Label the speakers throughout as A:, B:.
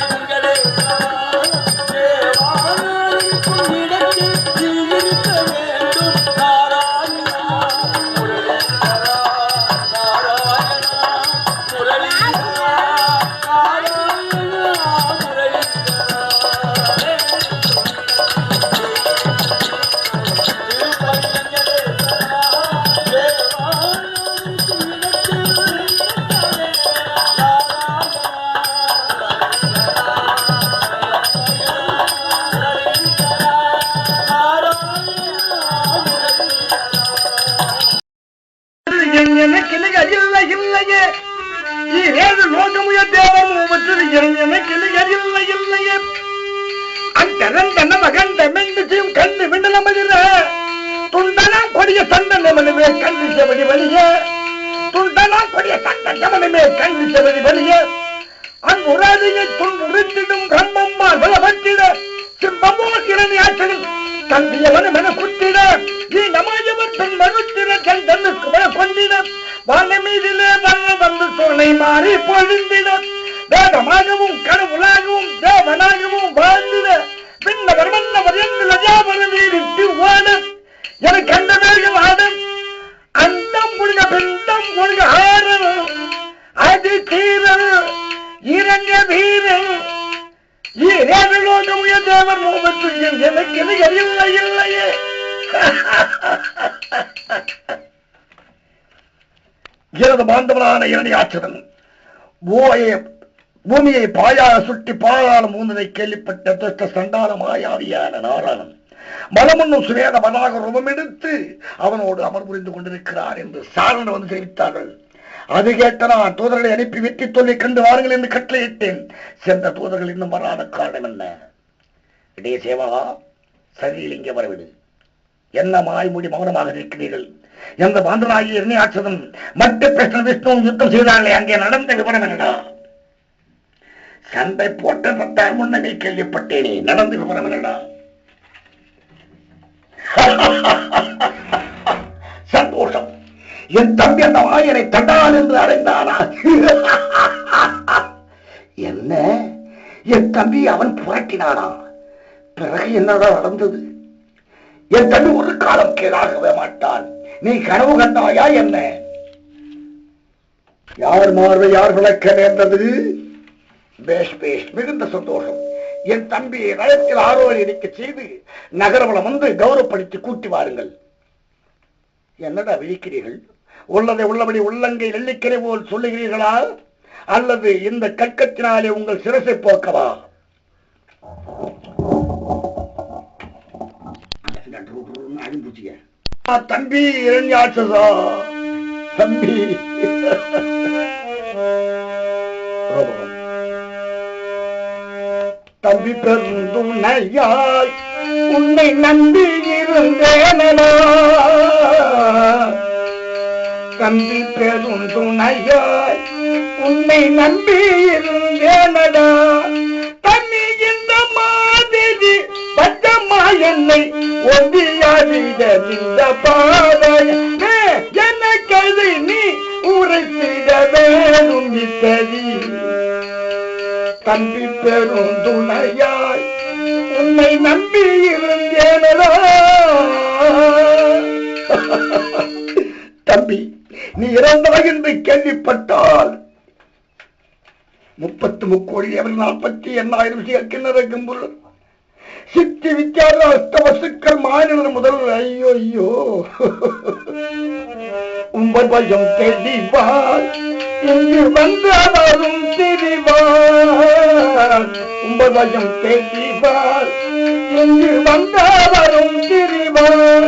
A: எனக்கு அக்கரண்டன மகண்ட மென்னிச்சையும் கண்ணு விண்டலமதிர துண்டனா கொடிய சண்டன மனுமே கண்ணு செவடி வலிய துண்டனா கொடிய சண்டன மனுமே கண்ணு செவடி வலிய அங்குராதியை துன்புறுத்திடும் பிரம்மம்மா விளவற்றிட சிம்பமோ திறன் ஆற்றலில் தந்தியவன் மன குத்திட நீ நமாயவன் பெண் மறுத்திட தன் தன்னுக்கு மன கொண்டிட வான மீதிலே வல்ல வந்து சோனை மாறி பொழுந்திட. என்று லஜாபர ஓட. எனக்கு அந்த வேகம் அண்டம் முழுக பிண்டம் அது தீரல் இரண்ய தேவர் எனக்கு இது இல்லையே? எனது பூமியை பாயாக சுட்டி பாதாளம் ஊந்ததை கேள்விப்பட்ட துஷ்ட சண்டான மாயாவியான நாராயணன். மலமன்னும் சுவேத மனாக ரூபமெடுத்து அவனோடு அமர் புரிந்து கொண்டிருக்கிறார் என்று சாரணர் வந்து தெரிவித்தார்கள். அது கேட்ட நான் தூதர்களை அனுப்பி வெற்றி தொல்லை கண்டு வாருங்கள் என்று கட்டளையிட்டேன். சென்ற தூதர்கள் இன்னும் வராத காரணம் என்ன? இடையே சேவகா சரியில் இங்கே வரவிடு. என்ன மாய்மொழி மௌனமாக இருக்கிறீர்கள் எந்த பாந்தனாகிய எண்ணெயாட்சதன் மற்ற பிரச்சனை விஷ்ணுவும் யுத்தம் செய்தார்களே அங்கே நடந்த விவரம் என்னடா? சண்டை போட்ட பத்தார் முன்னமே கேள்விப்பட்டேனே நடந்த விவரம் என்னடா? சந்தோஷம். என் தம்பி அந்த வாயனை தண்டான் என்று அடைந்தானா? என்ன? என் தம்பி அவன் புரட்டினானா? பிறகு என்னடா நடந்தது? என் தம்பி ஒரு காலம் கீழாகவே மாட்டான். நீ கனவு கண்டாயா என்ன? யார் மார்பை யார் விளக்க நேர்ந்தது? பேஷ் பேஷ் மிகுந்த சந்தோஷம். என் தம்பியை ரயத்தில் ஆரோக்கிய இருக்க செய்து நகரவளம் வந்து கௌரவப்படுத்தி கூட்டி வாருங்கள். என்னடா விழிக்கிறீர்கள்? உள்ளதை உள்ளபடி உள்ளங்கை நெல்லிக்கரை போல் சொல்லுகிறீர்களா? அல்லது இந்த கற்கத்தினாலே உங்கள் சிரசை போக்கவா? தம்பி இரண்யாட்சசா. தம்பி. தம்பி பெருந்துணையாய் உன்னை நம்பி இருந்தேனோ தம்பி பெரும் துணையாய் உன்னை நம்பி இருந்தேனடா. தண்ணி இந்த மாதிரி பச்சம்மா என்னை ஒன்றியாடிட இந்த பாதையே கதை நீ உரைத்திட வேணும் இத்தடி தம்பி பெரும் துணையாய் உன்னை நம்பி இருந்தேனடா. தம்பி நீ இறந்தாய் என்று கேள்விப்பட்டால் முப்பத்து முக்கோடி எவர் நாற்பத்தி எண்ணாயிரம் சேர்க்கின்ற கும்பல் சித்தி விச்சார அஷ்டவசுக்கள் மாநிலம் முதல். ஐயோ ஐயோ உங்கள் பயம் தெளிவார் இங்கு வந்தவரும் திரிவார் உங்கள் பயம் தெளிவார் இங்கு வந்தவரும் திரிவார்.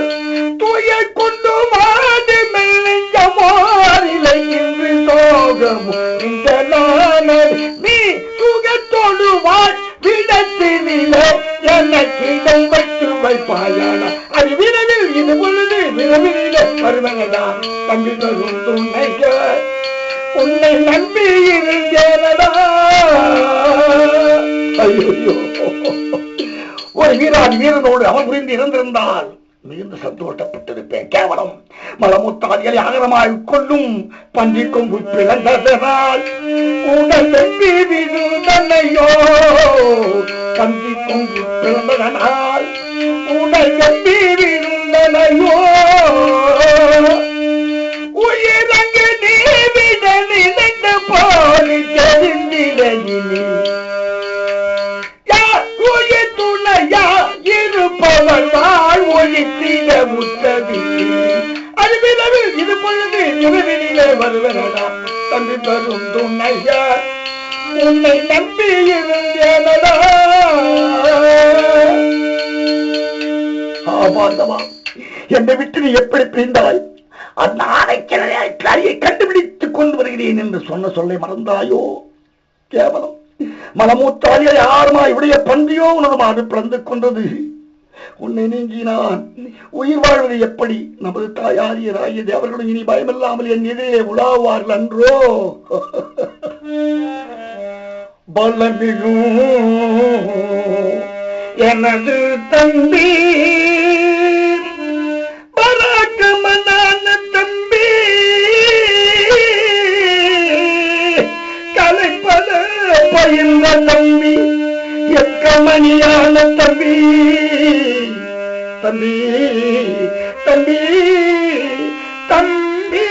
A: தூய கொண்டு மாடு மெல்லிஞ்சமாரிலை இன்று சோகமும் இந்த நாணர் நீ சுகத்தோடு வாழ் விடத்தினிலே எனக்கு இடம் வைத்து வைப்பாயான. அது விரைவில் இது பொழுது விரைவிலே வருவனதான் தம்பி தரும் துணைக உன்னை நம்பி இருந்தேனடா ஐயோ ஒரு வீராதி வீரனோடு அவன் புரிந்து இருந்திருந்தால் மிகுந்த சந்தோஷப்பட்டிருப்பேன். கேவலம். மலமுத்தாதிகளை ஆகரமாய் கொள்ளும் பன்றிக்கும் கொம்பு பிளந்ததனால் உடல் தன்னையோ பன்றிக்கும் பன்றி பிளந்ததனால் பொழுது இரவினிலே வருவனடா. தம்பி பெரும் துணையா உன்னை நம்பி இருந்தேனடா. ஆபாந்தமா என்னை விட்டு நீ எப்படி பிரிந்தாய்? அந்த ஆணைக்கிளையை கண்டுபிடித்துக் கொண்டு வருகிறேன் என்று சொன்ன சொல்லை மறந்தாயோ? கேவலம். மலமூத்தாலியை யாருமாய் இவடைய பன்றியோ உனது மாது பிறந்து கொண்டது. உன்னை நீங்கினான். உயிர் வாழ்வது எப்படி? நமது தாயாரியராகியது அவர்களும் இனி பயமில்லாமல் என் எதிரே உலாவார்கள் அன்றோ? பலமிகும் எனது தம்பி. பராக்கிரமனான தம்பி. கலைப்பத பயின்ற தம்பி. எக்கமணியான தம்பி. தம்பி தம்பி தம்பி.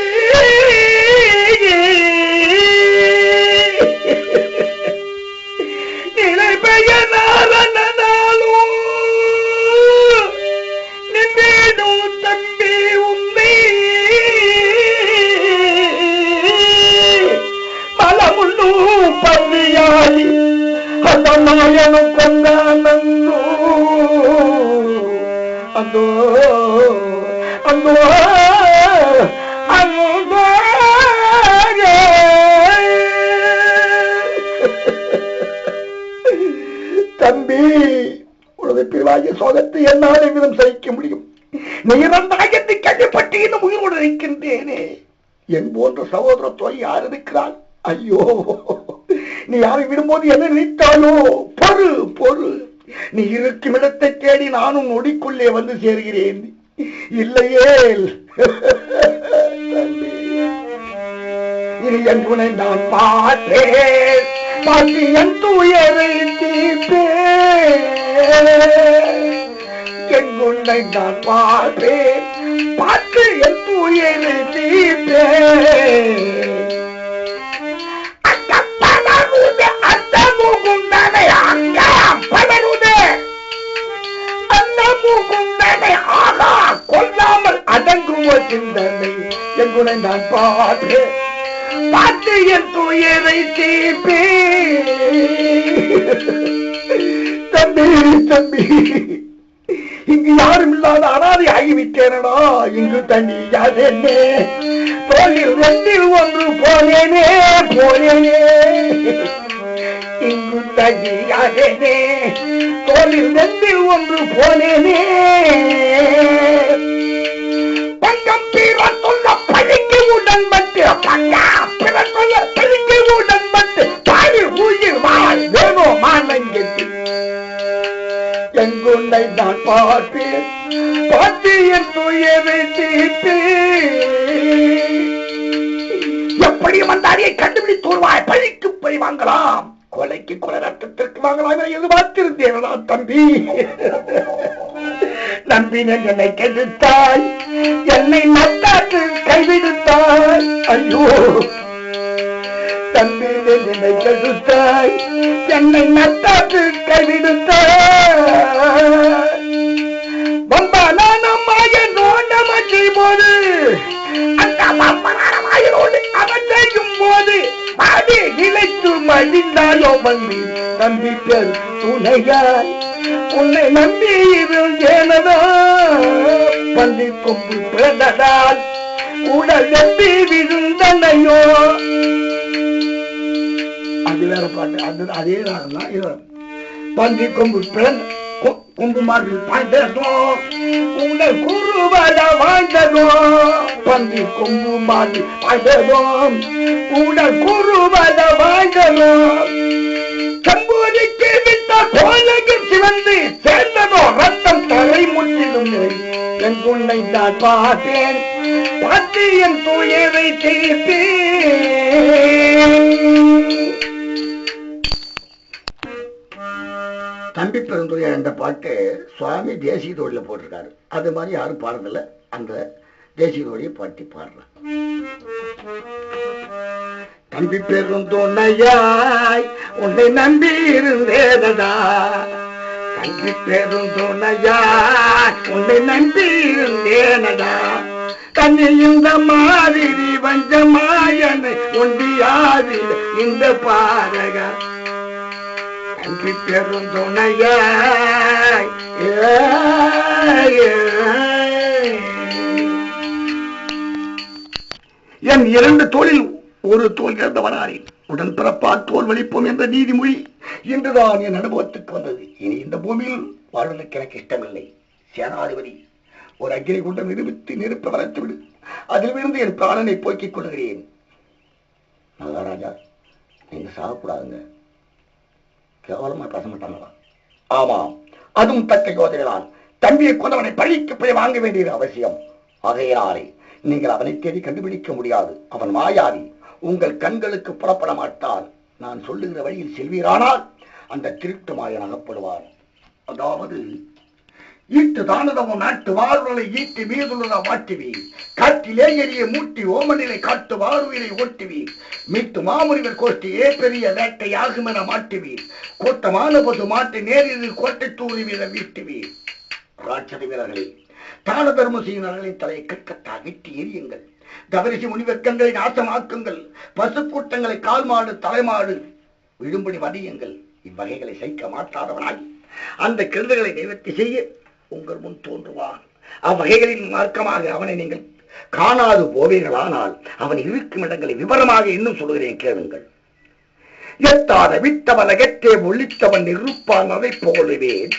A: நிலை பெயனாலும் நின்றேனும் தம்பி உண்மை மலமுள்ளும் பன்னியாளி அந்த நாயனும் கொண்டானந்தோ அந்தோ தம்பி உனது பிரிவாகிய சோகத்தை என்னால் எவ்விதம் சகிக்க முடியும்? நீ நாயத்தை கண்டுபட்டு இன்னும் உயிரோடு இருக்கின்றேனே. என் போன்ற சகோதர யார் இருக்கிறாள்? ஐயோ. நீ யாரை விடும்போது என்ன நினைத்தாலோ பொறு பொறு. நீ இருக்கும் இடத்தை தேடி நானும் நொடிக்குள்ளே வந்து சேர்கிறேன். இல்லையே. இனி என் துணை நான் பார்த்தேன். பார்த்து என் துயரை தீர்ப்பேன் என் உன்னை நான் பார்த்தேன். பார்த்து என் துயரை தீர்ப்பேன் சிந்தனை எங்குனை நான் பார்த்து பார்த்து என் துயரை தீர்ப்பே தம்பி தம்பி. இல்லாத ஆகிவிட்டேனடா இங்கு தண்ணி யாதென்னே தோளில் ரெண்டில் ஒன்று போனேனே போனேனே. இங்கு தண்ணி யாதென்னே தோளில் ரெண்டில் ஒன்று போனேனே. பங்கம் பீர சொல்ல பழிக்கு உடன் மட்டு பங்கா பிற சொல்ல பழிக்கு உடன் மட்டு பாடி உயிர் வாழ் வேணோ மானங்கெட்டு எங்குன்னை நான் பார்ப்பேன். என் துயரை தீர்த்து எப்படி வந்தாரியை கண்டுபிடித்து வருவாய் பழிக்கு பழி வாங்கலாம். கொலைக்கு கொலை ரத்தத்திற்கு வாங்கலாம் என எதிர்பார்த்திருந்தேன். தம்பி நம்பி என்னை கெடுத்தாய். என்னை நட்டாற்று கைவிடுத்தாய். ஐயோ தம்பி என்னை கெடுத்தாய். என்னை நட்டாற்று கைவிடுத்தாய். மாயனோட போது அந்த பம்பனான மாயனோடு அவன் செய்யும் போது பாடி இழைத்து மடிந்தாயோ வந்து நம்பி பெரு துணையாய். உன்னை நம்பி இருந்தேனதா பள்ளி கொம்பு பிறந்ததால் உடல் நம்பி விழுந்தனையோ. அது வேற பாட்டு அது அதே ராகம் தான் இது பந்தி கொம்பு பிறந்த கொ- பாய்ந்ததோ உங்கள் குருவர வாழ்ந்ததோ பந்தி கொம்பு பாய்ந்ததோ உங்கள் குருவர வாழ்ந்ததோ கம்பூரிக்கு விட்ட கோலகு சிவந்து சேர்ந்ததோ ரத்தம் தலை முற்றிலும் நிறைந்து உன்னை தான் பார்த்தேன் பார்த்து என் தூயரை திருப்பேன் தம்பி பெருந்துறை என்ற பாட்டு சுவாமி தேசிய தொழில போட்டிருக்காரு. அது மாதிரி யாரும் பாடுறதில்ல. அந்த தேசிய தொழிலை பாட்டி பாடுறாங்க தம்பி பெருந்துணையாய் உன்னை நம்பி இருந்தேனடா தம்பி பெருந்துணையாய் உன்னை நம்பி இருந்தேனடா கண்ணி இந்த மாதிரி வஞ்சமாயனை ஒண்டியாவில் இந்த பாடகா தம்பி பெருந்துணையாய். என் இரண்டு தோளில் ஒரு தோல் இறந்த இழந்தவனானேன் உடன் பிறப்பா தோல் வலிப்போம் என்ற நீதிமொழி இன்றுதான் என் அனுபவத்துக்கு வந்தது. இனி இந்த பூமியில் வாழ்வதற்கு எனக்கு இஷ்டமில்லை. சேனாதிபதி ஒரு அக்கினி குண்டம் நிரூபித்து நெருப்ப வளர்த்துவிடு அதிலிருந்து என் பிராணனை போக்கிக் கொள்கிறேன். மகாராஜா நீங்க சாகக்கூடாதுங்க. கேவலமா பேச மாட்டாங்களா ஆமாம் அதுவும் தக்க யோசனைதான் தம்பியை கொண்டவனை பழிக்கு போய் வாங்க வேண்டியது அவசியம். ஆகையினாலே நீங்கள் அவனை தேடி கண்டுபிடிக்க முடியாது. அவன் மாயாவி. உங்கள் கண்களுக்கு புறப்பட மாட்டான் நான் சொல்லுகிற வழியில் செல்வீரானால் அந்த திருட்டு மாயன் அகப்படுவான் அதாவது ஈட்டு தானதமும் நாட்டு வாழ்வுகளை ஈட்டி மீதுள்ளதா மாட்டுவி காட்டிலே எரிய மூட்டி ஓமனிலை காட்டு வாழ்விலை ஓட்டுவி மீட்டு மாமுனிவர் கோஷ்டியே பெரிய வேட்டை ஆகும் என மாட்டுவீர். கூட்டமான பொது மாட்டு நேரில் கோட்டை தூரி வீர வீட்டுவீர். ராட்சத வீரர்களே தான தர்ம செய்யினர்களின் தலையை கற்கத்தா விட்டு எரியுங்கள் தவரிசி முனிவர்க்கங்களை நாசமாக்குங்கள். பசு கூட்டங்களை கால் மாடு தலைமாடு விழும்படி வதியுங்கள் இவ்வகைகளை சைக்க மாட்டாதவனாய். அந்த கெடுதல்களை நிவர்த்தி செய்ய உங்கள் முன் தோன்றுவான். அவ்வகைகளின் மார்க்கமாக அவனை நீங்கள் காணாது போவீர்களானால் அவன் இருக்கும் இடங்களை விவரமாக இன்னும் சொல்கிறேன் கேளுங்கள். எத்தாத விட்டவன் எட்டே ஒழித்தவன் இருப்பான் அதை போலுவேன்.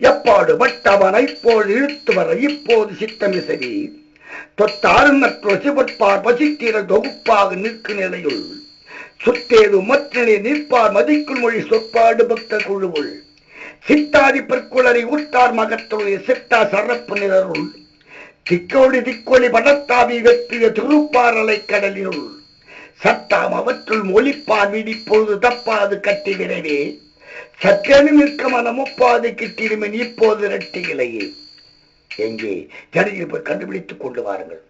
A: எப்பாடு பட்டவனை போல் இழுத்து வர இப்போது சித்தமிசவி. தொத்தாரும் நற்றொசிபற்பார் பசித்தீர தொகுப்பாக நிற்கும் நிலையுள். சுத்தேது மற்றனை நிற்பார் மதிக்குள் மொழி சொற்பாடு பக்த குழுவுள். சித்தாதி பற்குளரை ஊட்டார் மகத்துடைய சித்தா சரப்பு நிலருள் திக்கோடி திக்கொளி படத்தாவி வெற்றிய திருப்பாரலை கடலினுள். சத்தாம் அவற்றுள் மொழிப்பான் விடிப்பொழுது தப்பாது கட்டி விரைவே. சற்றெனு நிற்க மனம் ஒப்பாது கிட்டிடுமென் இப்போது இரட்டி இலையே. எங்கே? ஜனங்கள் போய் கண்டுபிடித்துக் கொண்டு வாருங்கள்.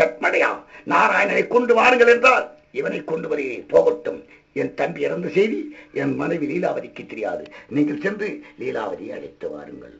A: சட்மடையா நாராயணனை கொண்டு வாருங்கள் என்றால் இவனை கொண்டு வருகிறேன் போகட்டும். என் தம்பி இறந்த செய்தி என் மனைவி லீலாவதிக்கு தெரியாது. நீங்கள் சென்று லீலாவதியை அழைத்து வாருங்கள்.